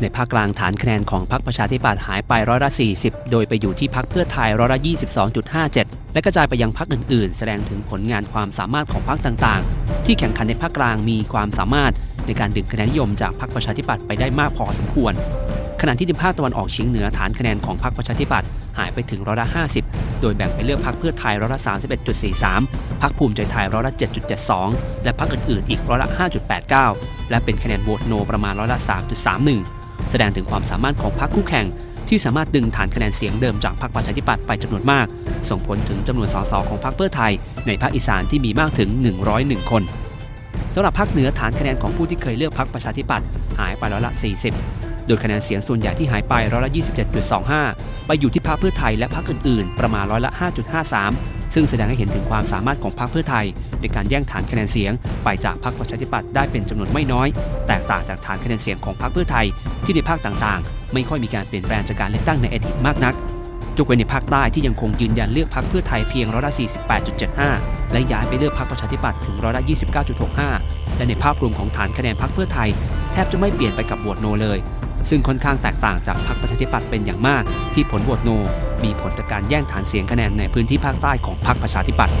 ในภาคกลางฐานคะแนนของพรรคประชาธิปัตย์หายไปร้อยละ 40 โดยไปอยู่ที่พรรคเพื่อไทยร้อยละ 22.57 และกระจายไปยังพรรคอื่นๆ แสดงถึงผลงานความสามารถของพรรคต่างๆ ที่แข่งขันในภาคกลางมีความสามารถในการดึงคะแนนนิยมจากพรรคประชาธิปัตย์ไปได้มากพอสมควร ขณะที่ในภาคตะวันออกเฉียงเหนือฐานคะแนนของพรรคประชาธิปัตย์หายไปถึงร้อยละ 50 โดยแบ่งไปเลือกพรรคเพื่อไทยร้อยละ 31.43 พรรคภูมิใจไทยร้อยละ 7.72 และพรรคอื่นๆ อีกร้อยละ 5.89 และเป็นคะแนนโหวตโนประมาณร้อยละ 3.31 แสดงถึงความสามารถของพรรคคู่แข่ง ที่สามารถดึงฐานคะแนนเสียงเดิมจากพรรคประชาธิปัตย์ไปจำนวนมาก ส่งผลถึงจำนวนสสของพรรคเพื่อไทย ในภาคอีสานที่มีมากถึง 101 คนสำหรับภาคเหนือฐานคะแนนของผู้ที่เคยเลือกพรรคประชาธิปัตย์หายไปร้อยละ 40 โดยคะแนนเสียงส่วนใหญ่ที่หายไปร้อยละ 27.25 ไปอยู่ที่พรรคเพื่อไทยและพรรคอื่นๆ ประมาณร้อยละ 5.53 ซึ่งแสดงให้เห็นถึงความสามารถของพรรคเพื่อไทย ในการแย่งฐานคะแนนเสียง ไปจากพรรคประชาธิปัตย์ได้เป็นจำนวนไม่น้อย แตกต่างจากฐานคะแนนเสียงของพรรคเพื่อไทยที่ในภาคต่างๆ ไม่ค่อยมีการเปลี่ยนแปลงจากการเลือกตั้งในอดีตมากนักยกเว้นในภาคใต้ที่ยังคงยืนยันเลือกพรรคเพื่อไทยเพียงร้อยละ48.75 และย้ายไปเลือกพรรคประชาธิปัตย์ถึงร้อยละ29.65 และในภาพรวมของฐานคะแนนพรรคเพื่อไทย แทบจะไม่เปลี่ยนไปกับโหวตโนเลย ซึ่งค่อนข้างแตกต่างจากพรรคประชาธิปัตย์เป็นอย่างมาก ที่ผลโหวตโน มีผลต่อการแย่งฐานเสียงคะแนนในพื้นที่ภาคใต้ของพรรคประชาธิปัตย์